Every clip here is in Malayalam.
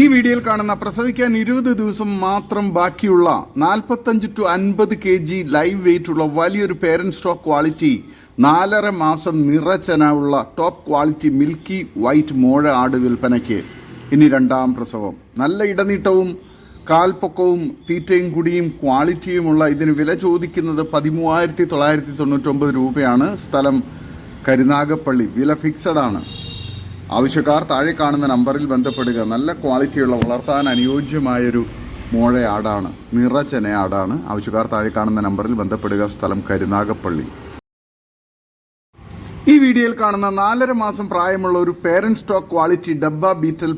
ഈ വീഡിയോയിൽ കാണുന്ന പ്രസവിക്കാൻ ഇരുപത് ദിവസം മാത്രം ബാക്കിയുള്ള നാൽപ്പത്തഞ്ച് ടു അൻപത് കെ ജി ലൈവ് വെയിറ്റ് ഉള്ള വലിയൊരു പേരൻ സ്റ്റോക്ക് ക്വാളിറ്റി നാലര മാസം നിറച്ചന ഉള്ള ടോപ്പ് ക്വാളിറ്റി മിൽക്കി വൈറ്റ് മോഴ ആട് വിൽപ്പനയ്ക്ക്. ഇനി രണ്ടാം പ്രസവം. നല്ല ഇടനീട്ടവും കാൽപ്പൊക്കവും തീറ്റയും കുടിയും ക്വാളിറ്റിയുമുള്ള ഇതിന് വില ചോദിക്കുന്നത് പതിമൂവായിരത്തി തൊള്ളായിരത്തി തൊണ്ണൂറ്റൊമ്പത് രൂപയാണ്. സ്ഥലം കരുനാഗപ്പള്ളി. വില ഫിക്സഡ് ആണ്. ആവശ്യക്കാർ താഴെ കാണുന്ന നമ്പറിൽ ബന്ധപ്പെടുക. നല്ല ക്വാളിറ്റിയുള്ള വളർത്താൻ അനുയോജ്യമായൊരു മോഴ ആടാണ് നിറചന ആടാണ്. ആവശ്യക്കാർ താഴെ കാണുന്ന നമ്പറിൽ ബന്ധപ്പെടുക. സ്ഥലം കരുനാഗപ്പള്ളി. ഈ വീഡിയോയിൽ കാണുന്ന നാലര മാസം പ്രായമുള്ള ഒരു പേരന്റ് സ്റ്റോക്ക് ക്വാളിറ്റി ഡബ്ബ ബീറ്റൽ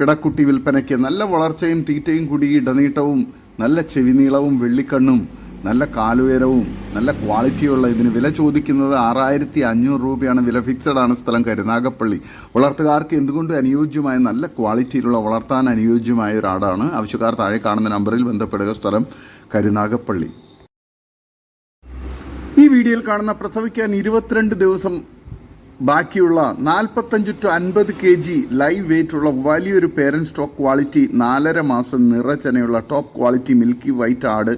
പിടക്കുട്ടി വിൽപ്പനയ്ക്ക് നല്ല വളർച്ചയും തീറ്റയും കുടി ഇടനീട്ടവും നല്ല ചെവിനീളവും വെള്ളിക്കണ്ണും നല്ല കാലുയരവും നല്ല ക്വാളിറ്റിയുള്ള ഇതിന് വില ചോദിക്കുന്നത് ആറായിരത്തി അഞ്ഞൂറ് രൂപയാണ്. വില ഫിക്സഡ് ആണ് സ്ഥലം കരുനാഗപ്പള്ളി വളർത്തുകാർക്ക് എന്തുകൊണ്ട് അനുയോജ്യമായ നല്ല ക്വാളിറ്റിയിലുള്ള വളർത്താൻ അനുയോജ്യമായ ഒരാടാണ് ആവശ്യക്കാർ താഴെ കാണുന്ന നമ്പറിൽ ബന്ധപ്പെടുക. സ്ഥലം കരുനാഗപ്പള്ളി ഈ വീഡിയോയിൽ കാണുന്ന പ്രസവിക്കാൻ ഇരുപത്തിരണ്ട് ദിവസം ബാക്കിയുള്ള നാൽപ്പത്തഞ്ച് ടു അൻപത് കെ ജി ലൈവ് വെയിറ്റ് ഉള്ള വലിയൊരു പേരന്റ് സ്റ്റോക്ക് ക്വാളിറ്റി നാലര മാസം നിറച്ചനയുള്ള ടോപ്പ് ക്വാളിറ്റി മിൽക്കി വൈറ്റ് ആട്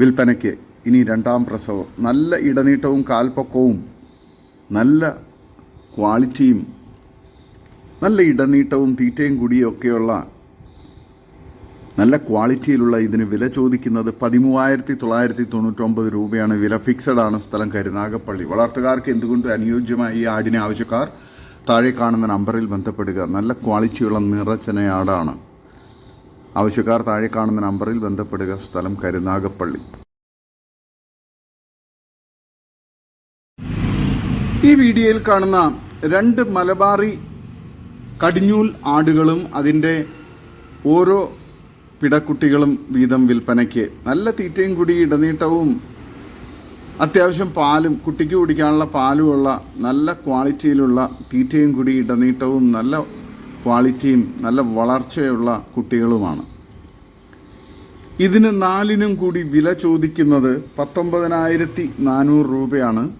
വിൽപ്പനയ്ക്ക് ഇനി രണ്ടാം പ്രസവം. നല്ല ഇടനീട്ടവും കാൽപ്പൊക്കവും നല്ല ക്വാളിറ്റിയും നല്ല ഇടനീട്ടവും തീറ്റയും കുടിയും ഒക്കെയുള്ള നല്ല ക്വാളിറ്റിയിലുള്ള ഇതിന് വില ചോദിക്കുന്നത് പതിമൂവായിരത്തി തൊള്ളായിരത്തി തൊണ്ണൂറ്റൊമ്പത് രൂപയാണ്. വില ഫിക്സഡ് ആണ് സ്ഥലം കരുനാഗപ്പള്ളി വളർത്തുകാർക്ക് എന്തുകൊണ്ട് അനുയോജ്യമായ ഈ ആടിനെ ആവശ്യക്കാർ താഴെ കാണുന്ന നമ്പറിൽ ബന്ധപ്പെടുക? നല്ല ക്വാളിറ്റിയുള്ള നിറച്ചനയാടാണ്. ആവശ്യക്കാർ താഴെ കാണുന്ന നമ്പറിൽ ബന്ധപ്പെടുക. സ്ഥലം കരുനാഗപ്പള്ളി. ഈ വീഡിയോയിൽ കാണുന്ന രണ്ട് മലബാറി കടിഞ്ഞൂൽ ആടുകളും അതിന്റെ ഓരോ പിടക്കുട്ടികളും വീതം വിൽപ്പനയ്ക്ക് നല്ല തീറ്റയും കൂടി ഇടനീട്ടവും അത്യാവശ്യം പാലും കുട്ടിക്ക് കുടിക്കാനുള്ള പാലുമുള്ള നല്ല ക്വാളിറ്റിയിലുള്ള തീറ്റയും കൂടി ഇടനീട്ടവും നല്ല ക്വാളിറ്റിയും നല്ല വളർച്ചയുള്ള കുട്ടികളുമാണ്. ഇതിന് നാലിനും കൂടി വില ചോദിക്കുന്നത് പത്തൊമ്പതിനായിരത്തി നാനൂറ് രൂപയാണ്.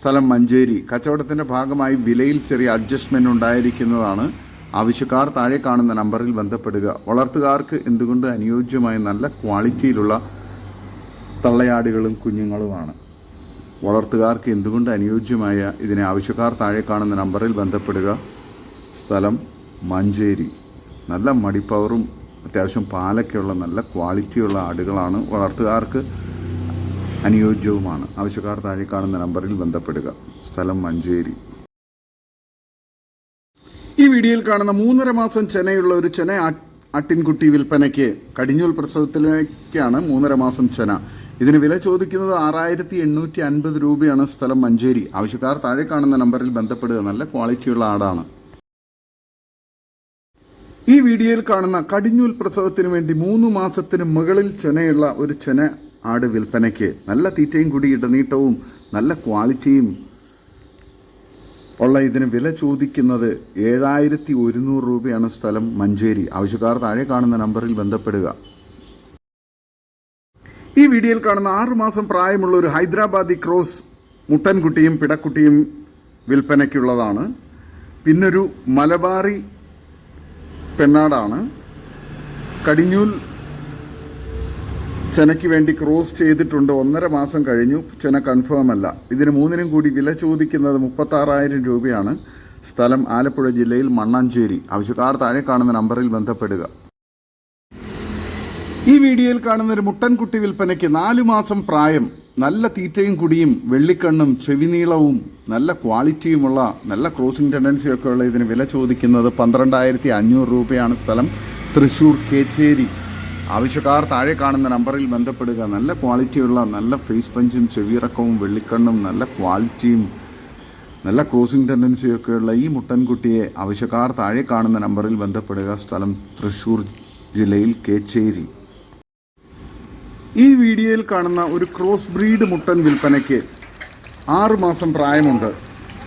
സ്ഥലം മഞ്ചേരി. കച്ചവടത്തിന്റെ ഭാഗമായി വിലയിൽ ചെറിയ അഡ്ജസ്റ്റ്മെന്റ് ഉണ്ടായിരിക്കുന്നതാണ്. ആവശ്യക്കാർ താഴെ കാണുന്ന നമ്പറിൽ ബന്ധപ്പെടുക. വളർത്തുകാർക്ക് എന്തുകൊണ്ട് അനുയോജ്യമായ നല്ല ക്വാളിറ്റിയിലുള്ള തള്ളയാടുകളും കുഞ്ഞുങ്ങളുമാണ്? വളർത്തുകാർക്ക് എന്തുകൊണ്ട് അനുയോജ്യമായ ഇതിനെ ആവശ്യക്കാർ താഴെ കാണുന്ന നമ്പറിൽ ബന്ധപ്പെടുക. സ്ഥലം മഞ്ചേരി. നല്ല മടിപ്പവറും അത്യാവശ്യം പാലൊക്കെയുള്ള നല്ല ക്വാളിറ്റിയുള്ള ആടുകളാണ് വളർത്തുകാർക്ക് അനുയോജ്യവുമാണ്. ആവശ്യക്കാർ താഴെ കാണുന്ന നമ്പറിൽ ബന്ധപ്പെടുക. സ്ഥലം മഞ്ചേരി. ഈ വീഡിയോയിൽ കാണുന്ന മൂന്നര മാസം ചെനയുള്ള ഒരു ചെന അട്ടിൻകുട്ടി വിൽപ്പനയ്ക്ക് കടിഞ്ഞൂൽ പ്രസവത്തിലേക്കാണ് മൂന്നര മാസം ചെന. ഇതിന് വില ചോദിക്കുന്നത് ആറായിരത്തി എണ്ണൂറ്റി അൻപത് രൂപയാണ് സ്ഥലം മഞ്ചേരി. ആവശ്യക്കാർ താഴെ കാണുന്ന നമ്പറിൽ ബന്ധപ്പെടുക. നല്ല ക്വാളിറ്റിയുള്ള ആടാണ്. ഈ വീഡിയോയിൽ കാണുന്ന കടിഞ്ഞൂൽ പ്രസവത്തിന് വേണ്ടി മൂന്ന് മാസത്തിന് മുകളിൽ ചെനയുള്ള ഒരു ചെന ആട് വിൽപ്പനയ്ക്ക് നല്ല തീറ്റയും കൂടി ഇടനീട്ടവും നല്ല ക്വാളിറ്റിയും ഉള്ള ഇതിന് വില ചോദിക്കുന്നത് ഏഴായിരത്തി ഒരുന്നൂറ് രൂപയാണ് സ്ഥലം മഞ്ചേരി. ആവശ്യക്കാർ താഴെ കാണുന്ന നമ്പറിൽ ബന്ധപ്പെടുക. ഈ വീഡിയോയിൽ കാണുന്ന ആറുമാസം പ്രായമുള്ള ഒരു ഹൈദരാബാദി ക്രോസ് മുട്ടൻകുട്ടിയും പിടക്കുട്ടിയും വിൽപ്പനയ്ക്കുള്ളതാണ്. പിന്നൊരു മലബാറി പെണ്ണാടാണ്. കടിഞ്ഞൂൽ ചെനയ്ക്ക് വേണ്ടി ക്രോസ് ചെയ്തിട്ടുണ്ട്. ഒന്നര മാസം കഴിഞ്ഞു. ചെന കൺഫേം അല്ല. ഇതിന് മൂന്നിനും കൂടി വില ചോദിക്കുന്നത് മുപ്പത്താറായിരം രൂപയാണ്. സ്ഥലം ആലപ്പുഴ ജില്ലയിൽ മണ്ണാഞ്ചേരി. ആവശ്യക്കാർ താഴെ കാണുന്ന നമ്പറിൽ ബന്ധപ്പെടുക. ഈ വീഡിയോയിൽ കാണുന്ന ഒരു മുട്ടൻകുട്ടി വിൽപ്പനയ്ക്ക് നാലു മാസം പ്രായം. നല്ല തീറ്റയും കുടിയും വെള്ളിക്കണ്ണും ചെവിനീളവും നല്ല ക്വാളിറ്റിയുമുള്ള നല്ല ക്രോസിംഗ് ടെൻഡൻസിയൊക്കെ ഉള്ള ഇതിന് വില ചോദിക്കുന്നത് പന്ത്രണ്ടായിരത്തി അഞ്ഞൂറ് രൂപയാണ് സ്ഥലം. തൃശ്ശൂർ കേച്ചേരി. ആവശ്യക്കാർ താഴെ കാണുന്ന നമ്പറിൽ ബന്ധപ്പെടുക. നല്ല ക്വാളിറ്റിയുള്ള നല്ല ഫേസ് പഞ്ചും ചെവിയിറക്കവും വെള്ളിക്കണ്ണും നല്ല ക്വാളിറ്റിയും നല്ല ക്രോസിംഗ് ടെൻഡൻസിയൊക്കെയുള്ള ഈ മുട്ടൻകുട്ടിയെ ആവശ്യക്കാർ താഴെ കാണുന്ന നമ്പറിൽ ബന്ധപ്പെടുക. സ്ഥലം തൃശ്ശൂർ ജില്ലയിൽ കേച്ചേരി. ഈ വീഡിയോയിൽ കാണുന്ന ഒരു ക്രോസ് ബ്രീഡ് മുട്ടൻ വിൽപ്പനയ്ക്ക് ആറ് മാസം പ്രായമുണ്ട്.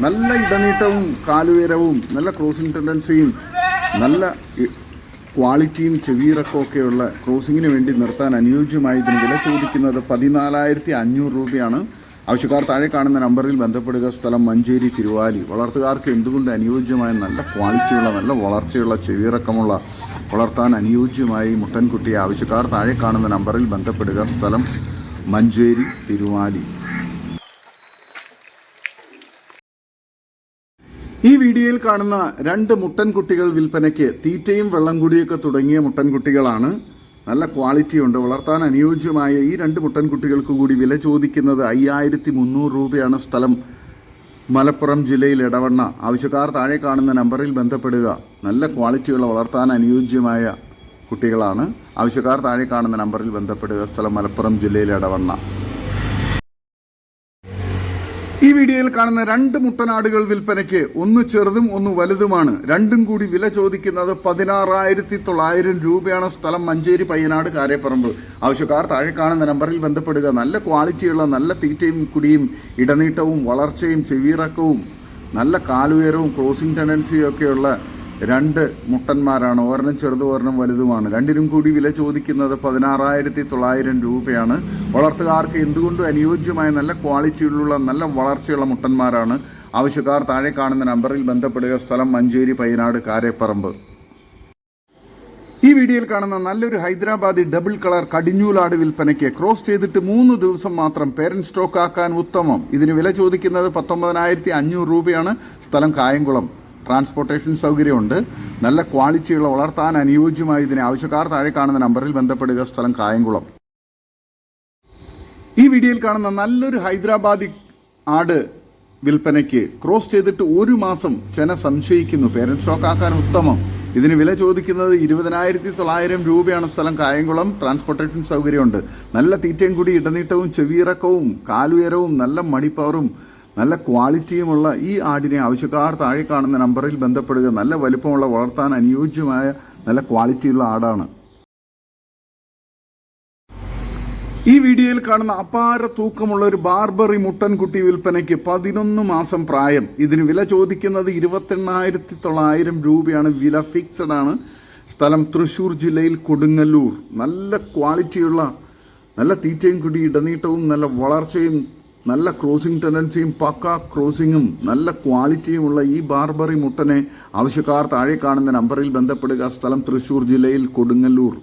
നല്ല ഇടനീട്ടവും കാലുയരവും നല്ല ക്രോസിംഗ് ടെൻഡൻസിയും നല്ല ക്വാളിറ്റിയും ചെവിയിറക്കമൊക്കെയുള്ള ക്രോസിങ്ങിന് വേണ്ടി നിർത്താൻ അനുയോജ്യമായി ഇതിന് വില ചോദിക്കുന്നത് പതിനാലായിരത്തി അഞ്ഞൂറ് രൂപയാണ്. ആവശ്യക്കാർ താഴെ കാണുന്ന നമ്പറിൽ ബന്ധപ്പെടുക. സ്ഥലം മഞ്ചേരി തിരുവാലി. വളർത്തുകാർക്ക് എന്തുകൊണ്ട് അനുയോജ്യമായ നല്ല ക്വാളിറ്റിയുള്ള നല്ല വളർച്ചയുള്ള ചെവിയിറക്കമുള്ള വളർത്താൻ അനുയോജ്യമായി മുട്ടൻകുട്ടിയെ ആവശ്യക്കാർ താഴെ കാണുന്ന നമ്പറിൽ ബന്ധപ്പെടുക. സ്ഥലം മഞ്ചേരി തിരുവാലി. ഈ വീഡിയോയിൽ കാണുന്ന രണ്ട് മുട്ടൻകുട്ടികൾ വിൽപ്പനയ്ക്ക് തീറ്റയും വെള്ളം കൂടിയൊക്കെ തുടങ്ങിയ മുട്ടൻകുട്ടികളാണ്. നല്ല ക്വാളിറ്റി ഉണ്ട്. വളർത്താൻ അനുയോജ്യമായ ഈ രണ്ട് മുട്ടൻകുട്ടികൾക്ക് കൂടി വില ചോദിക്കുന്നത് അയ്യായിരത്തി മുന്നൂറ് രൂപയാണ് സ്ഥലം. മലപ്പുറം ജില്ലയിൽ ഇടവണ്ണ ആവശ്യക്കാർ താഴെ കാണുന്ന നമ്പറിൽ ബന്ധപ്പെടുക. നല്ല ക്വാളിറ്റിയുള്ള വളർത്താൻ അനുയോജ്യമായ കുട്ടികളാണ്. ആവശ്യക്കാർ താഴെ കാണുന്ന നമ്പറിൽ ബന്ധപ്പെടുക. സ്ഥലം മലപ്പുറം ജില്ലയിലെ ഇടവണ്ണ ഈ വീഡിയോയിൽ കാണുന്ന രണ്ട് മുട്ടനാടുകൾ വിൽപ്പനയ്ക്ക് ഒന്ന് ചെറുതും ഒന്ന് വലുതുമാണ്. രണ്ടും കൂടി വില ചോദിക്കുന്നത് പതിനാറായിരത്തി തൊള്ളായിരം രൂപയാണ് സ്ഥലം മഞ്ചേരി പയ്യനാട് കാരേപ്പറമ്പ്. ആവശ്യക്കാർ താഴെ കാണുന്ന നമ്പറിൽ ബന്ധപ്പെടുക. നല്ല ക്വാളിറ്റിയുള്ള നല്ല തീറ്റയും കുടിയും ഇടനീട്ടവും വളർച്ചയും ചെവിയിറക്കവും നല്ല കാലുയരവും ക്രോസിംഗ് ടെൻഡൻസിയും ഒക്കെയുള്ള രണ്ട് മുട്ടന്മാരാണ്. ഒരെണ്ണം ചെറുതും ഒരെണ്ണം വലുതുമാണ്. രണ്ടിനും കൂടി വില ചോദിക്കുന്നത് പതിനാറായിരത്തി തൊള്ളായിരം രൂപയാണ്. വളർത്തുകാർക്ക് എന്തുകൊണ്ടും അനുയോജ്യമായ നല്ല ക്വാളിറ്റിയിലുള്ള നല്ല വളർച്ചയുള്ള മുട്ടന്മാരാണ്. ആവശ്യക്കാർ താഴെ കാണുന്ന നമ്പറിൽ ബന്ധപ്പെടുക. സ്ഥലം മഞ്ചേരി പയ്യനാട് കാരേപ്പറമ്പ്. ഈ വീഡിയോയിൽ കാണുന്ന നല്ലൊരു ഹൈദരാബാദി ഡബിൾ കളർ കടിഞ്ഞൂലാട് വിൽപ്പനയ്ക്ക് ക്രോസ് ചെയ്തിട്ട് മൂന്ന് ദിവസം മാത്രം പേരന്റ് സ്റ്റോക്ക് ആക്കാൻ ഉത്തമം. ഇതിന് വില ചോദിക്കുന്നത് പത്തൊമ്പതിനായിരത്തി അഞ്ഞൂറ് രൂപയാണ്. സ്ഥലം കായംകുളം. ട്രാൻസ്പോർട്ടേഷൻ സൗകര്യമുണ്ട്. നല്ല ക്വാളിറ്റിയുള്ള വളർത്താൻ അനുയോജ്യമായ ഇതിനെ ആവശ്യക്കാർ താഴെ കാണുന്ന നമ്പറിൽ ബന്ധപ്പെടുക. സ്ഥലം കായംകുളം. ഈ വീഡിയോയിൽ കാണുന്ന നല്ലൊരു ഹൈദരാബാദി ആട് വിൽപ്പനയ്ക്ക് ക്രോസ് ചെയ്തിട്ട് ഒരു മാസം ചെന സംശയിക്കുന്നു. പേരന്റ് സ്റ്റോക്ക് ആക്കാൻ ഉത്തമം. ഇതിന് വില ചോദിക്കുന്നത് ഇരുപതിനായിരത്തി തൊള്ളായിരം രൂപയാണ്. സ്ഥലം കായംകുളം. ട്രാൻസ്പോർട്ടേഷൻ സൗകര്യമുണ്ട്. നല്ല തീറ്റയും കൂടി ഇടനീട്ടവും ചെവിയിറക്കവും കാലുയരവും നല്ല മണിപ്പവറും നല്ല ക്വാളിറ്റിയുമുള്ള ഈ ആടിനെ ആവശ്യക്കാർ താഴെ കാണുന്ന നമ്പറിൽ ബന്ധപ്പെടുക നല്ല വലിപ്പമുള്ള വളർത്താൻ അനുയോജ്യമായ നല്ല ക്വാളിറ്റിയുള്ള ആടാണ്. ഈ വീഡിയോയിൽ കാണുന്ന അപാര തൂക്കമുള്ള ഒരു ബാർബറി മുട്ടൻകുട്ടി വിൽപ്പനയ്ക്ക് പതിനൊന്ന് മാസം പ്രായം. ഇതിന് വില ചോദിക്കുന്നത് ഇരുപത്തെണ്ണായിരത്തി തൊള്ളായിരം രൂപയാണ്. വില ഫിക്സഡ് ആണ്. സ്ഥലം തൃശൂർ ജില്ലയിൽ കൊടുങ്ങല്ലൂർ. നല്ല ക്വാളിറ്റിയുള്ള നല്ല തീറ്റയും കുടി ഇടനീട്ടവും നല്ല വളർച്ചയും നല്ല ക്രോസിംഗ് ടെൻഡൻസിയും പക്ക ക്രോസിങ്ങും നല്ല ക്വാളിറ്റിയുമുള്ള ഈ ബാർബറി മുട്ടനെ ആവശ്യക്കാർ താഴെ കാണുന്ന നമ്പറിൽ ബന്ധപ്പെടുക. സ്ഥലം തൃശൂർ ജില്ലയിൽ കൊടുങ്ങല്ലൂർ.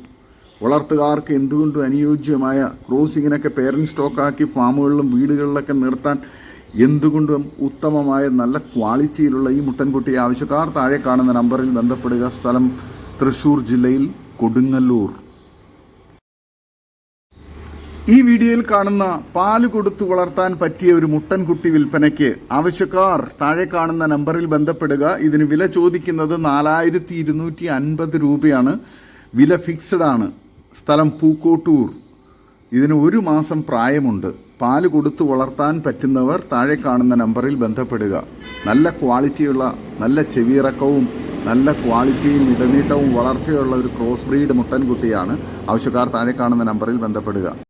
വളർത്തുകാർക്ക് എന്തുകൊണ്ടും അനുയോജ്യമായ ക്രോസിങ്ങിനൊക്കെ പേരന്റ് സ്റ്റോക്കാക്കി ഫാമുകളിലും വീടുകളിലൊക്കെ നിർത്താൻ എന്തുകൊണ്ടും ഉത്തമമായ നല്ല ക്വാളിറ്റിയിലുള്ള ഈ മുട്ടൻകുട്ടി ആവശ്യക്കാർ താഴെ കാണുന്ന നമ്പറിൽ ബന്ധപ്പെടുക. സ്ഥലം തൃശൂർ ജില്ലയിൽ കൊടുങ്ങല്ലൂർ. ഈ വീഡിയോയിൽ കാണുന്ന പാൽ കൊടുത്തു വളർത്താൻ പറ്റിയ ഒരു മുട്ടൻകുട്ടി വിൽപ്പനയ്ക്ക് ആവശ്യക്കാർ താഴെ കാണുന്ന നമ്പറിൽ ബന്ധപ്പെടുക. ഇതിന് വില ചോദിക്കുന്നത് നാലായിരത്തി ഇരുന്നൂറ്റി അൻപത് രൂപയാണ്. വില ഫിക്സഡ് ആണ്. സ്ഥലം പൂക്കോട്ടൂർ. ഇതിന് ഒരു മാസം പ്രായമുണ്ട്. പാൽ കൊടുത്തു വളർത്താൻ പറ്റുന്നവർ താഴെ കാണുന്ന നമ്പറിൽ ബന്ധപ്പെടുക. നല്ല ക്വാളിറ്റിയുള്ള നല്ല ചെവിയിറക്കവും നല്ല ക്വാളിറ്റിയും ഇടനീട്ടവും വളർച്ചയുള്ള ഒരു ക്രോസ് ബ്രീഡ് മുട്ടൻകുട്ടിയാണ്. ആവശ്യക്കാർ താഴെ കാണുന്ന നമ്പറിൽ ബന്ധപ്പെടുക.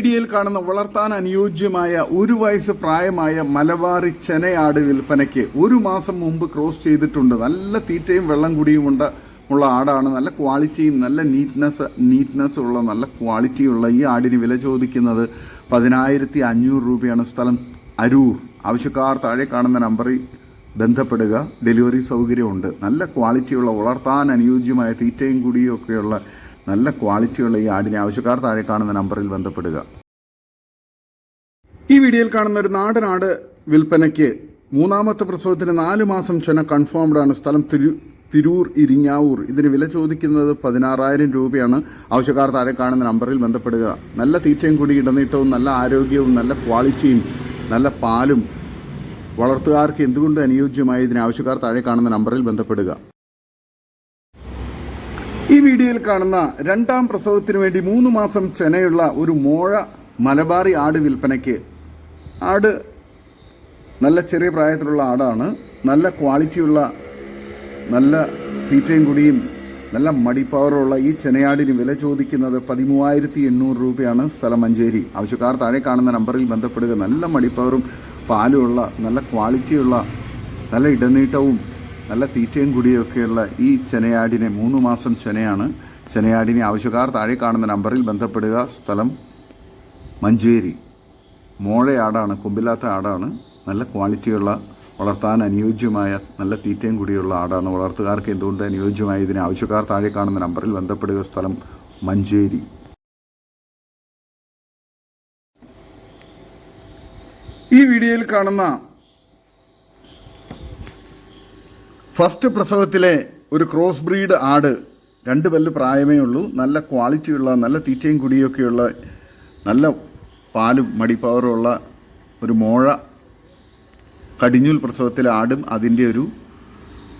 വീഡിയോയിൽ കാണുന്ന വളർത്താൻ അനുയോജ്യമായ ഒരു വയസ്സ് പ്രായമായ മലബാറി ചെനയാട് വിൽപ്പനയ്ക്ക് ഒരു മാസം മുമ്പ് ക്രോസ് ചെയ്തിട്ടുണ്ട്. നല്ല തീറ്റയും വെള്ളം കുടിയും ഉണ്ട് ഉള്ള ആടാണ്. നല്ല ക്വാളിറ്റിയും നല്ല നീറ്റ്നെസ് നീറ്റ്നെസ് ഉള്ള നല്ല ക്വാളിറ്റിയുള്ള ഈ ആടിന് വില ചോദിക്കുന്നത് പതിനായിരത്തി അഞ്ഞൂറ് രൂപയാണ് സ്ഥലം. അരൂർ. ആവശ്യക്കാർ താഴെ കാണുന്ന നമ്പറിൽ ബന്ധപ്പെടുക. ഡെലിവറി സൗകര്യമുണ്ട്. നല്ല ക്വാളിറ്റിയുള്ള വളർത്താൻ അനുയോജ്യമായ തീറ്റയും കുടിയും ഒക്കെയുള്ള നല്ല ക്വാളിറ്റിയുള്ള ഈ ആടിനെ ആവശ്യക്കാർ താഴെ കാണുന്ന നമ്പറിൽ ബന്ധപ്പെടുക. ഈ വീഡിയോയിൽ കാണുന്ന ഒരു നാടനാട് വിൽപ്പനയ്ക്ക് മൂന്നാമത്തെ പ്രസവത്തിന് നാല് മാസം ചെന കൺഫേംഡ് ആണ്. സ്ഥലം തിരു തിരൂർ ഇരിങ്ങാവൂർ. ഇതിന് വില ചോദിക്കുന്നത് പതിനാറായിരം രൂപയാണ്. ആവശ്യക്കാർ താഴെ കാണുന്ന നമ്പറിൽ ബന്ധപ്പെടുക. നല്ല തീറ്റയും കൂടി ഇടനീട്ടവും നല്ല ആരോഗ്യവും നല്ല ക്വാളിറ്റിയും നല്ല പാലും വളർത്തുകാർക്ക് എന്തുകൊണ്ട് അനുയോജ്യമായി ഇതിന് ആവശ്യക്കാർ താഴെ കാണുന്ന നമ്പറിൽ ബന്ധപ്പെടുക. ഈ വീഡിയോയിൽ കാണുന്ന രണ്ടാം പ്രസവത്തിന് വേണ്ടി മൂന്ന് മാസം ചെനയുള്ള ഒരു മോഴ മലബാറി ആട് വിൽപ്പനയ്ക്ക് ആട് നല്ല ചെറിയ പ്രായത്തിലുള്ള ആടാണ്. നല്ല ക്വാളിറ്റിയുള്ള നല്ല തീറ്റയും കുടിയും നല്ല മടി പവറുള്ള ഈ ചെനയാടിന് വില ചോദിക്കുന്നത് പതിമൂവായിരത്തി എണ്ണൂറ് രൂപയാണ് സ്ഥലം മഞ്ചേരി. ആവശ്യക്കാർ താഴെ കാണുന്ന നമ്പറിൽ ബന്ധപ്പെടുക. നല്ല മടിപ്പവറും പാലുമുള്ള നല്ല ക്വാളിറ്റിയുള്ള നല്ല ഇടനീട്ടവും നല്ല തീറ്റയും കുടിയൊക്കെയുള്ള ഈ ചെനയാടിനെ മൂന്ന് മാസം ചെനയാണ്. ചെനയാടിനെ ആവശ്യക്കാർ താഴെ കാണുന്ന നമ്പറിൽ ബന്ധപ്പെടുക. സ്ഥലം മഞ്ചേരി. മോഴയാടാണ് കൊമ്പില്ലാത്ത ആടാണ്. നല്ല ക്വാളിറ്റിയുള്ള വളർത്താൻ അനുയോജ്യമായ നല്ല തീറ്റയും കൂടിയുള്ള ആടാണ്. വളർത്തുകാർക്ക് എന്തുകൊണ്ട് അനുയോജ്യമായ ഇതിന് ആവശ്യക്കാർ താഴെ കാണുന്ന നമ്പറിൽ ബന്ധപ്പെടുക. സ്ഥലം മഞ്ചേരി. ഈ വീഡിയോയിൽ കാണുന്ന ഫസ്റ്റ് പ്രസവത്തിലെ ഒരു ക്രോസ് ബ്രീഡ് ആട് രണ്ട് പല്ല് പ്രായമേ ഉള്ളൂ. നല്ല ക്വാളിറ്റിയുള്ള നല്ല തീറ്റയും കുടിയൊക്കെയുള്ള നല്ല പാലും മടിപ്പവറുള്ള ഒരു മോഴ കടിഞ്ഞൂൽ പ്രസവത്തിലെ ആടും അതിന്റെ ഒരു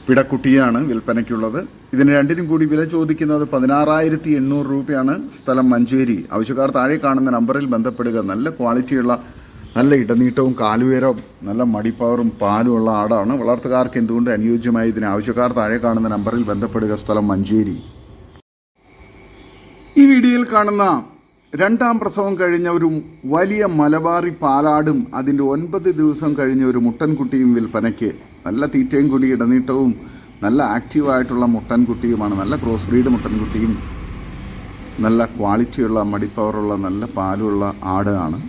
പിടക്കുട്ടിയാണ് വിൽപ്പനയ്ക്കുള്ളത്. ഇതിന് രണ്ടിനും കൂടി വില ചോദിക്കുന്നത് പതിനാറായിരത്തി എണ്ണൂറ് രൂപയാണ്. സ്ഥലം മഞ്ചേരി. ആവശ്യക്കാർ താഴെ കാണുന്ന നമ്പറിൽ ബന്ധപ്പെടുക. നല്ല ക്വാളിറ്റിയുള്ള നല്ല ഇടനീട്ടവും കാലുയരവും നല്ല മടിപ്പവറും പാലും ഉള്ള ആടാണ്. വളർത്തുകാർക്ക് എന്തുകൊണ്ട് അനുയോജ്യമായ ഇതിന് ആവശ്യക്കാർ താഴെ കാണുന്ന നമ്പറിൽ ബന്ധപ്പെടുക? സ്ഥലം മഞ്ചേരി. ഈ വീഡിയോയിൽ കാണുന്ന രണ്ടാം പ്രസവം കഴിഞ്ഞ ഒരു വലിയ മലബാറി പാലാടും അതിന്റെ ഒൻപത് ദിവസം കഴിഞ്ഞ ഒരു മുട്ടൻകുട്ടിയും വിൽപ്പനയ്ക്ക് നല്ല തീറ്റയും കൂടി ഇടനീട്ടവും നല്ല ആക്റ്റീവായിട്ടുള്ള മുട്ടൻകുട്ടിയുമാണ്. നല്ല ക്രോസ് ബ്രീഡ് മുട്ടൻകുട്ടിയും നല്ല ക്വാളിറ്റിയുള്ള മടിപ്പവറുള്ള നല്ല പാലുള്ള ആടാണ്.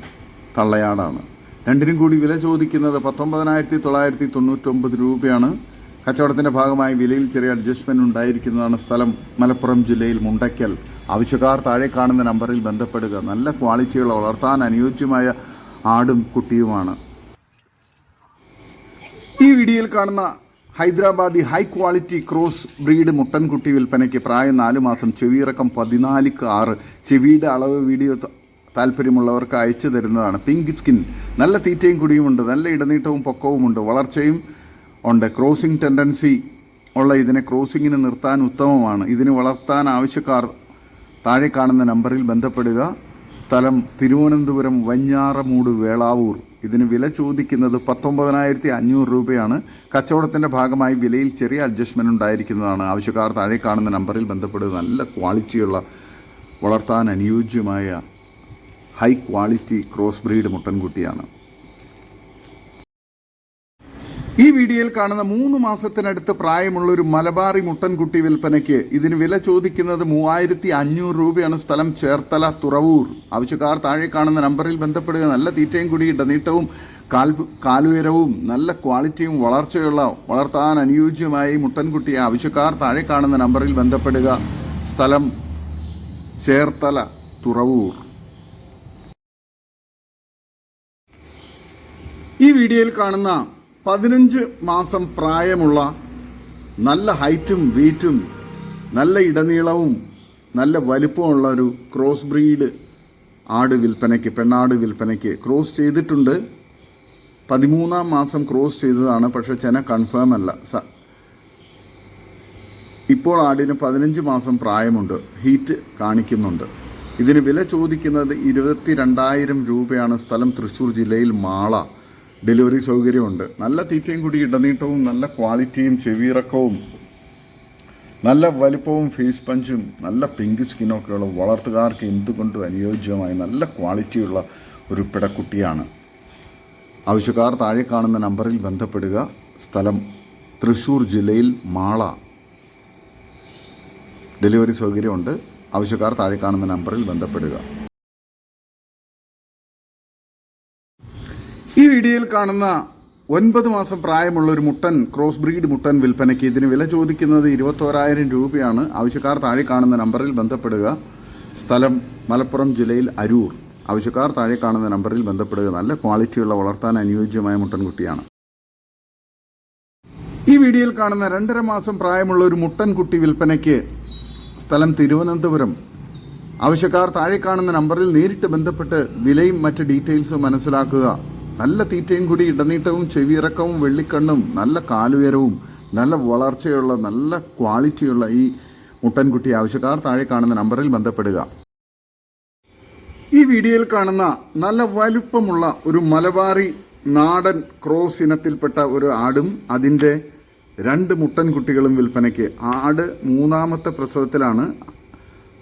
തള്ളയാടാണ്. രണ്ടിനും കൂടി വില ചോദിക്കുന്നത് പത്തൊമ്പതിനായിരത്തി തൊള്ളായിരത്തി തൊണ്ണൂറ്റൊമ്പത് രൂപയാണ്. കച്ചവടത്തിന്റെ ഭാഗമായി വിലയിൽ ചെറിയ അഡ്ജസ്റ്റ്മെന്റ് ഉണ്ടായിരിക്കുന്നതാണ് സ്ഥലം. മലപ്പുറം ജില്ലയിൽ മുണ്ടയ്ക്കൽ. ആവശ്യക്കാർ താഴെ കാണുന്ന നമ്പറിൽ ബന്ധപ്പെടുക. നല്ല ക്വാളിറ്റിയുള്ള വളർത്താൻ അനുയോജ്യമായ ആടും കുട്ടിയുമാണ്. ഈ വീഡിയോയിൽ കാണുന്ന Hyderabadi high quality cross breed മുട്ടൻകുട്ടി വിൽപ്പനയ്ക്ക് പ്രായം നാല് മാസം ചെവിയിറക്കം പതിനാലിക്ക് ആറ്. ചെവിയുടെ അളവ് വീഡിയോ താല്പര്യമുള്ളവർക്ക് അയച്ചു തരുന്നതാണ്. പിങ്ക് സ്കിൻ നല്ല തീറ്റയും കുടിയുമുണ്ട് നല്ല ഇടനീട്ടവും പൊക്കവുമുണ്ട് വളർച്ചയും ഉണ്ട്. ക്രോസിംഗ് ടെൻഡൻസി ഉള്ള ഇതിനെ ക്രോസിങ്ങിന് നിർത്താൻ ഉത്തമമാണ്. ഇതിന് വളർത്താൻ ആവശ്യക്കാർ താഴെ കാണുന്ന നമ്പറിൽ ബന്ധപ്പെടുക. സ്ഥലം തിരുവനന്തപുരം വഞ്ഞാറമൂട് വേളാവൂർ. ഇതിന് വില ചോദിക്കുന്നത് പത്തൊമ്പതിനായിരത്തി അഞ്ഞൂറ് രൂപയാണ്. കച്ചവടത്തിന്റെ ഭാഗമായി വിലയിൽ ചെറിയ അഡ്ജസ്റ്റ്മെന്റ് ഉണ്ടായിരിക്കുന്നതാണ്. ആവശ്യക്കാർ താഴെ കാണുന്ന നമ്പറിൽ ബന്ധപ്പെടുക. നല്ല ക്വാളിറ്റിയുള്ള വളർത്താൻ അനുയോജ്യമായ ഹൈ ക്വാളിറ്റി ക്രോസ് ബ്രീഡ് മുട്ടൻകുട്ടിയാണ്. ഈ വീഡിയോയിൽ കാണുന്ന മൂന്ന് മാസത്തിനടുത്ത് പ്രായമുള്ള ഒരു മലബാറി മുട്ടൻകുട്ടി വിൽപ്പനയ്ക്ക് ഇതിന് വില ചോദിക്കുന്നത് മൂവായിരത്തി അഞ്ഞൂറ് രൂപയാണ്. സ്ഥലം ചേർത്തല തുറവൂർ. ആവശ്യക്കാർ താഴെ കാണുന്ന നമ്പറിൽ ബന്ധപ്പെടുക. നല്ല തീറ്റയും കൂടി ഇടനീട്ടവും കാൽ കാലുയരവും നല്ല ക്വാളിറ്റിയും വളർച്ചയുള്ള വളർത്താൻ അനുയോജ്യമായി മുട്ടൻകുട്ടി ആവശ്യക്കാർ താഴെ കാണുന്ന നമ്പറിൽ ബന്ധപ്പെടുക. സ്ഥലം ചേർത്തല തുറവൂർ. ഈ വീഡിയോയിൽ കാണുന്ന പതിനഞ്ച് മാസം പ്രായമുള്ള നല്ല ഹൈറ്റും വെയിറ്റും നല്ല ഇടനീളവും നല്ല വലിപ്പമുള്ള ഒരു ക്രോസ് ബ്രീഡ് ആട് വിൽപ്പനയ്ക്ക് പെണ്ണാട് വിൽപ്പനയ്ക്ക് ക്രോസ് ചെയ്തിട്ടുണ്ട്. പതിമൂന്നാം മാസം ക്രോസ് ചെയ്തതാണ് പക്ഷെ ചെന കൺഫേം അല്ല. സ- ഇപ്പോൾ ആടിന് പതിനഞ്ച് മാസം പ്രായമുണ്ട്. ഹീറ്റ് കാണിക്കുന്നുണ്ട്. ഇതിന് വില ചോദിക്കുന്നത് ഇരുപത്തി രണ്ടായിരം രൂപയാണ്. സ്ഥലം തൃശ്ശൂർ ജില്ലയിൽ മാള. ഡെലിവറി സൗകര്യമുണ്ട്. നല്ല തീറ്റയും കൂടി ഇടനീട്ടവും നല്ല ക്വാളിറ്റിയും ചെവിയിറക്കവും നല്ല വലിപ്പവും ഫേസ് പഞ്ചും നല്ല പിങ്ക് സ്കിന്നൊക്കെയുള്ള വളർത്തുകാർക്ക് എന്തുകൊണ്ടും അനുയോജ്യമായ നല്ല ക്വാളിറ്റിയുള്ള ഒരു പിടക്കുട്ടിയാണ്. ആവശ്യക്കാർ താഴെ കാണുന്ന നമ്പറിൽ ബന്ധപ്പെടുക. സ്ഥലം തൃശ്ശൂർ ജില്ലയിൽ മാള. ഡെലിവറി സൗകര്യമുണ്ട്. ആവശ്യക്കാർ താഴെ കാണുന്ന നമ്പറിൽ ബന്ധപ്പെടുക. ഈ വീഡിയോയിൽ കാണുന്ന ഒൻപത് മാസം പ്രായമുള്ള ഒരു മുട്ടൻ ക്രോസ് ബ്രീഡ് മുട്ടൻ വിൽപ്പനയ്ക്ക് ഇതിന് വില ചോദിക്കുന്നത് ഇരുപത്തോരായിരം രൂപയാണ്. ആവശ്യക്കാർ താഴെ കാണുന്ന നമ്പറിൽ ബന്ധപ്പെടുക. സ്ഥലം മലപ്പുറം ജില്ലയിൽ അരൂർ. ആവശ്യക്കാർ താഴെ കാണുന്ന നമ്പറിൽ ബന്ധപ്പെടുക. നല്ല ക്വാളിറ്റിയുള്ള വളർത്താൻ അനുയോജ്യമായ മുട്ടൻകുട്ടിയാണ് ഈ വീഡിയോയിൽ കാണുന്ന രണ്ടര മാസം പ്രായമുള്ള ഒരു മുട്ടൻകുട്ടി വിൽപ്പനയ്ക്ക് സ്ഥലം തിരുവനന്തപുരം. ആവശ്യക്കാർ താഴെ കാണുന്ന നമ്പറിൽ നേരിട്ട് ബന്ധപ്പെട്ട് വിലയും മറ്റ് ഡീറ്റെയിൽസും മനസ്സിലാക്കുക. നല്ല തീറ്റയും കൂടി ഇടനീട്ടവും ചെവിയിറക്കവും വെള്ളിക്കണ്ണും നല്ല കാലുയരവും നല്ല വളർച്ചയുള്ള നല്ല ക്വാളിറ്റിയുള്ള ഈ മുട്ടൻകുട്ടി ആവശ്യക്കാർ താഴെ കാണുന്ന നമ്പറിൽ ബന്ധപ്പെടുക. ഈ വീഡിയോയിൽ കാണുന്ന നല്ല വലുപ്പമുള്ള ഒരു മലബാറി നാടൻ ക്രോസ് ഇനത്തിൽപ്പെട്ട ഒരു ആടും അതിന്റെ രണ്ട് മുട്ടൻകുട്ടികളും വിൽപ്പനയ്ക്ക്. ആട് മൂന്നാമത്തെ പ്രസവത്തിലാണ്.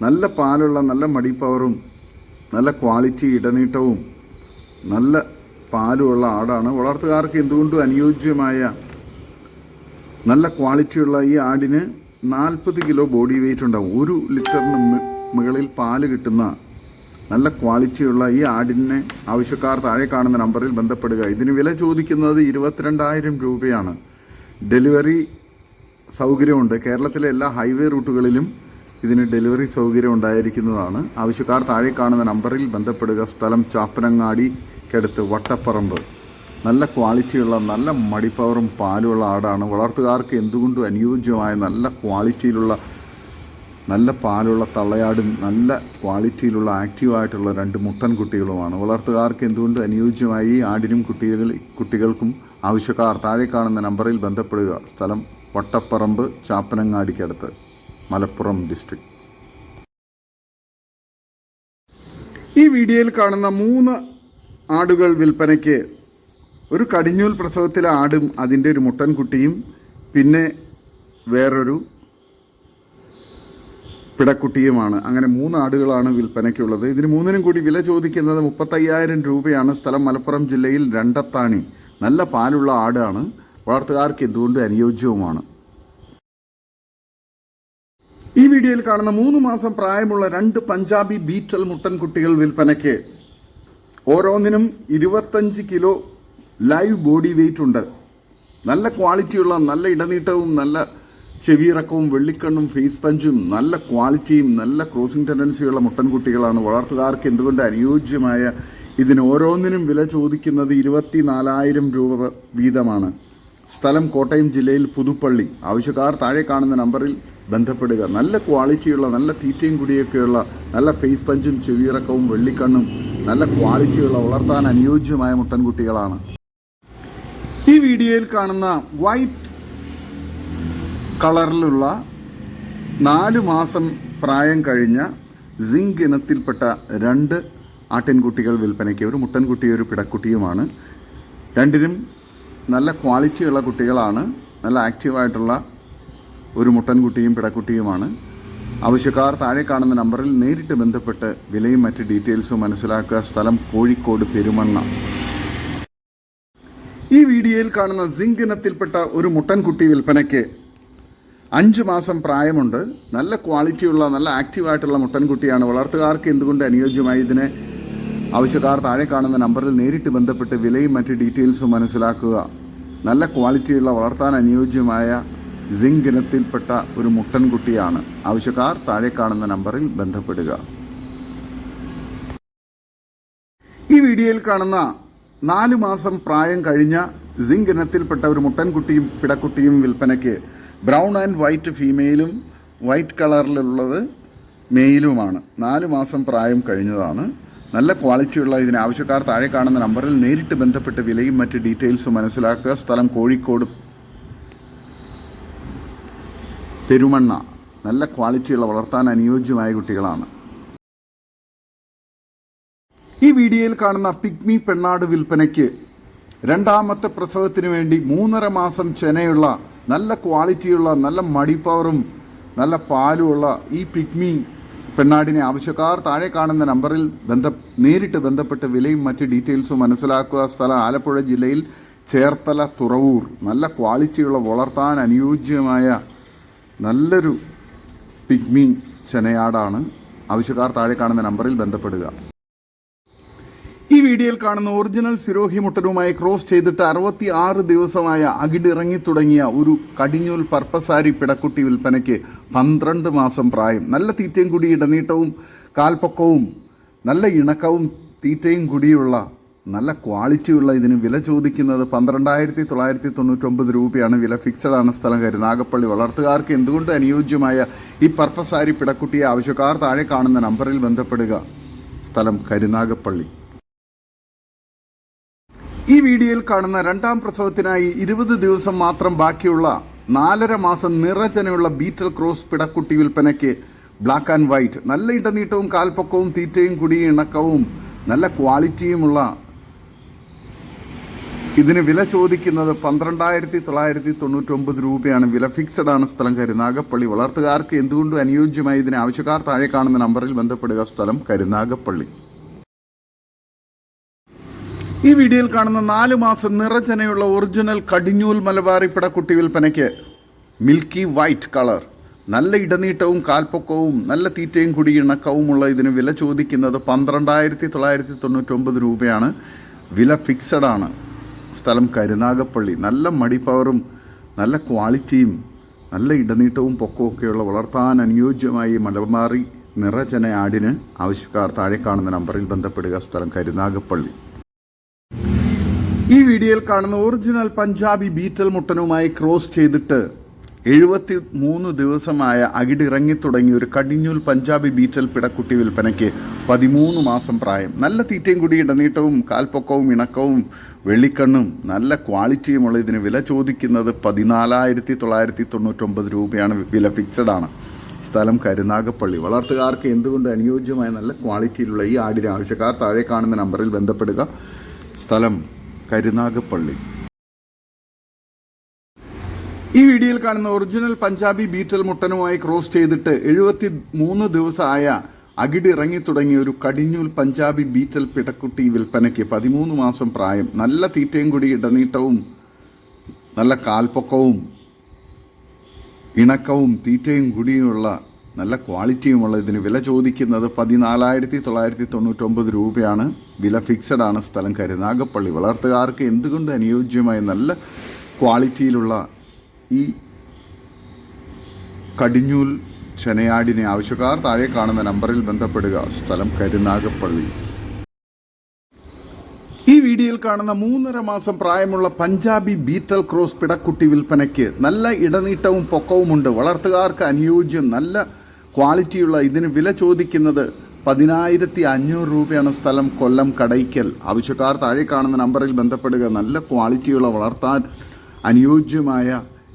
നല്ല പാലുള്ള നല്ല മടിപ്പവറും നല്ല ക്വാളിറ്റി ഇടനീട്ടവും നല്ല പാലുമുള്ള ആടാണ്. വളർത്തുകാർക്ക് എന്തുകൊണ്ടും അനുയോജ്യമായ നല്ല ക്വാളിറ്റിയുള്ള ഈ ആടിന് നാൽപ്പത് കിലോ ബോഡി വെയിറ്റ് ഉണ്ടാവും. ഒരു ലിറ്ററിന് മുകളിൽ പാൽ കിട്ടുന്ന നല്ല ക്വാളിറ്റിയുള്ള ഈ ആടിനെ ആവശ്യക്കാർ താഴെ കാണുന്ന നമ്പറിൽ ബന്ധപ്പെടുക. ഇതിന് വില ചോദിക്കുന്നത് ഇരുപത്തിരണ്ടായിരം രൂപയാണ്. ഡെലിവറി സൗകര്യമുണ്ട്. കേരളത്തിലെ എല്ലാ ഹൈവേ റൂട്ടുകളിലും ഇതിന് ഡെലിവറി സൗകര്യം ഉണ്ടായിരിക്കുന്നതാണ്. ആവശ്യക്കാർ താഴെ കാണുന്ന നമ്പറിൽ ബന്ധപ്പെടുക. സ്ഥലം ചാപ്പനങ്ങാടിക്കടുത്ത് വട്ടപ്പറമ്പ്. നല്ല ക്വാളിറ്റിയുള്ള നല്ല മടിപ്പവറും പാലുമുള്ള ആടാണ്. വളർത്തുകാർക്ക് എന്തുകൊണ്ടും അനുയോജ്യമായ നല്ല ക്വാളിറ്റിയിലുള്ള നല്ല പാലുള്ള തള്ളയാടും നല്ല ക്വാളിറ്റിയിലുള്ള ആക്റ്റീവായിട്ടുള്ള രണ്ട് മുട്ടൻ കുട്ടികളുമാണ് വളർത്തുകാർക്ക് എന്തുകൊണ്ടും അനുയോജ്യമായി ആടിനും കുട്ടികൾ കുട്ടികൾക്കും ആവശ്യക്കാർ താഴെ കാണുന്ന നമ്പറിൽ ബന്ധപ്പെടുക. സ്ഥലം വട്ടപ്പറമ്പ് ചാപ്പനങ്ങാടിക്കടുത്ത് മലപ്പുറം ഡിസ്ട്രിക്ട് ഈ വീഡിയോയിൽ കാണുന്ന മൂന്ന് ആടുകൾ വിൽപ്പനയ്ക്ക് ഒരു കടിഞ്ഞൂൽ പ്രസവത്തിലെ ആടും അതിന്റെ ഒരു മുട്ടൻകുട്ടിയും പിന്നെ വേറൊരു പിടക്കുട്ടിയുമാണ്. അങ്ങനെ മൂന്ന് ആടുകളാണ് വിൽപ്പനയ്ക്കുള്ളത്. ഇതിന് മൂന്നിനും കൂടി വില ചോദിക്കുന്നത് മുപ്പത്തയ്യായിരം രൂപയാണ്. സ്ഥലം മലപ്പുറം ജില്ലയിൽ രണ്ടത്താണി. നല്ല പാലുള്ള ആടാണ്. വളർത്തുകാർക്ക് എന്തുകൊണ്ട് അനുയോജ്യവുമാണ്? ഈ വീഡിയോയിൽ കാണുന്ന മൂന്ന് മാസം പ്രായമുള്ള രണ്ട് പഞ്ചാബി ബീറ്റൽ മുട്ടൻകുട്ടികൾ വിൽപ്പനയ്ക്ക് ഓരോന്നിനും ഇരുപത്തഞ്ച് കിലോ ലൈവ് ബോഡി വെയിറ്റ് ഉണ്ട്. നല്ല ക്വാളിറ്റിയുള്ള നല്ല ഇടനീട്ടവും നല്ല ചെവിയിറക്കവും വെള്ളിക്കണ്ണും ഫേസ് പഞ്ചും നല്ല ക്വാളിറ്റിയും നല്ല ക്രോസിംഗ് ടെൻഡൻസിയുള്ള മുട്ടൻകുട്ടികളാണ് വളർത്തുകാർക്ക് എന്തുകൊണ്ട് അനുയോജ്യമായ ഇതിന് ഓരോന്നിനും വില ചോദിക്കുന്നത് ഇരുപത്തി നാലായിരം രൂപ വീതമാണ്. സ്ഥലം കോട്ടയം ജില്ലയിൽ പുതുപ്പള്ളി. ആവശ്യക്കാർ താഴെ കാണുന്ന നമ്പറിൽ ബന്ധപ്പെടുക. നല്ല ക്വാളിറ്റിയുള്ള നല്ല തീറ്റയും കുടിയൊക്കെയുള്ള നല്ല ഫേസ് പഞ്ചും ചെവിയിറക്കവും വെള്ളിക്കണ്ണും നല്ല ക്വാളിറ്റിയുള്ള വളർത്താൻ അനുയോജ്യമായ മുട്ടൻകുട്ടികളാണ്. ഈ വീഡിയോയിൽ കാണുന്ന വൈറ്റ് കളറിലുള്ള നാല് മാസം പ്രായം കഴിഞ്ഞ സിങ്ക് ഇനത്തിൽപ്പെട്ട രണ്ട് ആട്ടിൻകുട്ടികൾ വിൽപ്പനയ്ക്ക് ഒരു മുട്ടൻകുട്ടിയും ഒരു പിടക്കുട്ടിയുമാണ്. രണ്ടിനും നല്ല ക്വാളിറ്റിയുള്ള കുട്ടികളാണ്. നല്ല ആക്റ്റീവായിട്ടുള്ള ഒരു മുട്ടൻകുട്ടിയും പിടക്കുട്ടിയുമാണ്. ആവശ്യക്കാർ താഴെ കാണുന്ന നമ്പറിൽ നേരിട്ട് ബന്ധപ്പെട്ട് വിലയും മറ്റ് ഡീറ്റെയിൽസും മനസ്സിലാക്കുക. സ്ഥലം കോഴിക്കോട് പെരുമണ്ണ. ഈ വീഡിയോയിൽ കാണുന്ന സിങ്ക് ഇനത്തിൽപ്പെട്ട ഒരു മുട്ടൻകുട്ടി വിൽപ്പനയ്ക്ക് അഞ്ച് മാസം പ്രായമുണ്ട്. നല്ല ക്വാളിറ്റിയുള്ള നല്ല ആക്റ്റീവായിട്ടുള്ള മുട്ടൻകുട്ടിയാണ്. വളർത്തുകാർക്ക് എന്തുകൊണ്ട് അനുയോജ്യമായി ഇതിനെ? ആവശ്യക്കാർ താഴെ കാണുന്ന നമ്പറിൽ നേരിട്ട് ബന്ധപ്പെട്ട് വിലയും മറ്റ് ഡീറ്റെയിൽസും മനസ്സിലാക്കുക. നല്ല ക്വാളിറ്റിയുള്ള വളർത്താൻ അനുയോജ്യമായ സിങ്ക് ഇനത്തിൽപ്പെട്ട ഒരു മുട്ടൻകുട്ടിയാണ്. ആവശ്യക്കാർ താഴെ കാണുന്ന നമ്പറിൽ ബന്ധപ്പെടുക. ഈ വീഡിയോയിൽ കാണുന്ന നാലു മാസം പ്രായം കഴിഞ്ഞ സിങ്ക് ഇനത്തിൽപ്പെട്ട ഒരു മുട്ടൻകുട്ടിയും പിടക്കുട്ടിയും വിൽപ്പനയ്ക്ക് ബ്രൗൺ ആൻഡ് വൈറ്റ് ഫീമെയിലും വൈറ്റ് കളറിലുള്ളത് മെയിലുമാണ്. നാല് മാസം പ്രായം കഴിഞ്ഞതാണ്. നല്ല ക്വാളിറ്റിയുള്ള ഇതിന് ആവശ്യക്കാർ താഴെ കാണുന്ന നമ്പറിൽ നേരിട്ട് ബന്ധപ്പെട്ട് വിലയും മറ്റ് ഡീറ്റെയിൽസും മനസ്സിലാക്കുക. സ്ഥലം കോഴിക്കോട് പെരുമണ്ണ നല്ല ക്വാളിറ്റിയുള്ള വളർത്താൻ അനുയോജ്യമായ കുട്ടികളാണ്. ഈ വീഡിയോയിൽ കാണുന്ന പിഗ്മി പെണ്ണാട് വിൽപ്പനയ്ക്ക് രണ്ടാമത്തെ പ്രസവത്തിന് വേണ്ടി മൂന്നര മാസം ചെനയുള്ള നല്ല ക്വാളിറ്റിയുള്ള നല്ല മടിപ്പവറും നല്ല പാലുമുള്ള ഈ പിഗ്മി പെണ്ണാടിനെ ആവശ്യക്കാർ താഴെ കാണുന്ന നമ്പറിൽ ബന്ധ നേരിട്ട് ബന്ധപ്പെട്ട് വിലയും മറ്റ് ഡീറ്റെയിൽസും മനസ്സിലാക്കുക. സ്ഥലം ആലപ്പുഴ ജില്ലയിൽ ചേർത്തല തുറവൂർ. നല്ല ക്വാളിറ്റിയുള്ള വളർത്താൻ അനുയോജ്യമായ നല്ലൊരു പിഗ്മീൻ ചെനയാടാണ്. ആവശ്യക്കാർ താഴെ കാണുന്ന നമ്പറിൽ ബന്ധപ്പെടുക. ഈ വീഡിയോയിൽ കാണുന്ന ഒറിജിനൽ സിരോഹി മുട്ടനുമായി ക്രോസ് ചെയ്തിട്ട് അറുപത്തി ആറ് ദിവസമായ അകിടിറങ്ങി തുടങ്ങിയ ഒരു കടിഞ്ഞൂൽ പർപ്പസാരി പിടക്കുട്ടി വിൽപ്പനയ്ക്ക് പന്ത്രണ്ട് മാസം പ്രായം. നല്ല തീറ്റയും കുടി ഇടനീട്ടവും കാൽപ്പൊക്കവും നല്ല ഇണക്കവും തീറ്റയും കുടിയുള്ള നല്ല ക്വാളിറ്റിയുള്ള ഇതിന് വില ചോദിക്കുന്നത് പന്ത്രണ്ടായിരത്തി തൊള്ളായിരത്തി തൊണ്ണൂറ്റൊമ്പത് രൂപയാണ്. വില ഫിക്സഡ് ആണ് സ്ഥലം കരുനാഗപ്പള്ളി വളർത്തുകാർക്ക് എന്തുകൊണ്ട് അനുയോജ്യമായ ഈ പർപ്പസാരി പിടക്കുട്ടിയെ ആവശ്യക്കാർ താഴെ കാണുന്ന നമ്പറിൽ ബന്ധപ്പെടുക? സ്ഥലം കരുനാഗപ്പള്ളി ഈ വീഡിയോയിൽ കാണുന്ന രണ്ടാം പ്രസവത്തിനായി ഇരുപത് ദിവസം മാത്രം ബാക്കിയുള്ള നാലര മാസം നിറചനയുള്ള ബീറ്റൽ ക്രോസ് പിടക്കുട്ടി വിൽപ്പനയ്ക്ക് ബ്ലാക്ക് ആൻഡ് വൈറ്റ് നല്ല ഇടനീട്ടവും കാൽപ്പൊക്കവും തീറ്റയും കുടിയും ഇണക്കവും നല്ല ക്വാളിറ്റിയുമുള്ള ഇതിന് വില ചോദിക്കുന്നത് പന്ത്രണ്ടായിരത്തി തൊള്ളായിരത്തി തൊണ്ണൂറ്റൊമ്പത് രൂപയാണ്. വില ഫിക്സഡ് ആണ് സ്ഥലം കരുനാഗപ്പള്ളി. വളർത്തുകാർക്ക് എന്തുകൊണ്ടും അനുയോജ്യമായി ഇതിന് ആവശ്യക്കാർ താഴെ കാണുന്ന നമ്പറിൽ ബന്ധപ്പെടുക സ്ഥലം കരുനാഗപ്പള്ളി. ഈ വീഡിയോയിൽ കാണുന്ന നാല് മാസം നിറചനയുള്ള ഒറിജിനൽ കടിഞ്ഞൂൽ മലബാറി പിടക്കുട്ടി വിൽപ്പനയ്ക്ക് മിൽക്കി വൈറ്റ് കളർ നല്ല ഇടനീട്ടവും കാൽപ്പൊക്കവും നല്ല തീറ്റയും കൂടി ഇണക്കവുമുള്ള ഇതിന് വില ചോദിക്കുന്നത് പന്ത്രണ്ടായിരത്തി തൊള്ളായിരത്തി തൊണ്ണൂറ്റൊമ്പത് രൂപയാണ്. വില ഫിക്സഡ് ആണ്. സ്ഥലം കരുനാഗപ്പള്ളി. നല്ല മടിപ്പവറും നല്ല ക്വാളിറ്റിയും നല്ല ഇടനീട്ടവും പൊക്കവും ഒക്കെയുള്ള വളർത്താൻ അനുയോജ്യമായി മലബാറി നിറചന ആടിന് ആവശ്യക്കാർ താഴെ കാണുന്ന നമ്പറിൽ ബന്ധപ്പെടുക. സ്ഥലം കരുനാഗപ്പള്ളി. ഈ വീഡിയോയിൽ കാണുന്ന ഒറിജിനൽ പഞ്ചാബി ബീറ്റൽ മുട്ടനുമായി ക്രോസ് ചെയ്തിട്ട് എഴുപത്തി മൂന്ന് ദിവസമായ അകിടിറങ്ങി തുടങ്ങിയ ഒരു കടിഞ്ഞൂൽ പഞ്ചാബി ബീറ്റൽ പിടക്കുട്ടി വിൽപ്പനയ്ക്ക് പതിമൂന്ന് മാസം പ്രായം. നല്ല തീറ്റയും കൂടി ഇടനീട്ടവും കാൽപ്പൊക്കവും ഇണക്കവും വെള്ളിക്കണ്ണും നല്ല ക്വാളിറ്റിയുമുള്ള ഇതിന് വില ചോദിക്കുന്നത് പതിനാലായിരത്തി തൊള്ളായിരത്തി തൊണ്ണൂറ്റൊമ്പത് രൂപയാണ് വില ഫിക്സഡ് ആണ്. സ്ഥലം കരുനാഗപ്പള്ളി. വളർത്തുകാർക്ക് എന്തുകൊണ്ട് അനുയോജ്യമായ നല്ല ക്വാളിറ്റിയിലുള്ള ഈ ആടിന് ആവശ്യക്കാർ താഴെ കാണുന്ന നമ്പറിൽ ബന്ധപ്പെടുക. സ്ഥലം കരുനാഗപ്പള്ളി. ഈ വീഡിയോയിൽ കാണുന്ന ഒറിജിനൽ പഞ്ചാബി ബീറ്റൽ മുട്ടനുമായി ക്രോസ് ചെയ്തിട്ട് എഴുപത്തി മൂന്ന് ദിവസമായ അകിടിറങ്ങി തുടങ്ങിയ ഒരു കടിഞ്ഞൂൽ പഞ്ചാബി ബീറ്റൽ പിടക്കുട്ടി വിൽപ്പനയ്ക്ക് പതിമൂന്ന് മാസം പ്രായം നല്ല തീറ്റയും കൂടി ഇടനീട്ടവും നല്ല കാൽപ്പൊക്കവും ഇണക്കവും തീറ്റയും കൂടിയുള്ള നല്ല ക്വാളിറ്റിയുമുള്ള ഇതിന് വില ചോദിക്കുന്നത് പതിനാലായിരത്തി തൊള്ളായിരത്തി തൊണ്ണൂറ്റൊമ്പത് രൂപയാണ്. വില ഫിക്സഡ് ആണ് സ്ഥലം കരുനാഗപ്പള്ളി വളർത്തുകാർക്ക് എന്തുകൊണ്ട് അനുയോജ്യമായ നല്ല ക്വാളിറ്റിയിലുള്ള ഈ കടിഞ്ഞൂൽ ചെനയാടിനെ ആവശ്യക്കാർ താഴെ കാണുന്ന നമ്പറിൽ ബന്ധപ്പെടുക. സ്ഥലം കരുനാഗപ്പള്ളി. ഈ വീഡിയോയിൽ കാണുന്ന മൂന്നര മാസം പ്രായമുള്ള പഞ്ചാബി ബീറ്റൽ ക്രോസ് പിടക്കുട്ടി വിൽപ്പനയ്ക്ക് നല്ല ഇടനീട്ടവും പൊക്കവുമുണ്ട്. വളർത്തുകാർക്ക് അനുയോജ്യം നല്ല ക്വാളിറ്റിയുള്ള ഇതിന് വില ചോദിക്കുന്നത് പതിനായിരത്തി അഞ്ഞൂറ് രൂപയാണ് സ്ഥലം കൊല്ലം കടയ്ക്കൽ. ആവശ്യക്കാർ താഴെ കാണുന്ന നമ്പറിൽ ബന്ധപ്പെടുക. നല്ല ക്വാളിറ്റിയുള്ള വളർത്താൻ അനുയോജ്യമായ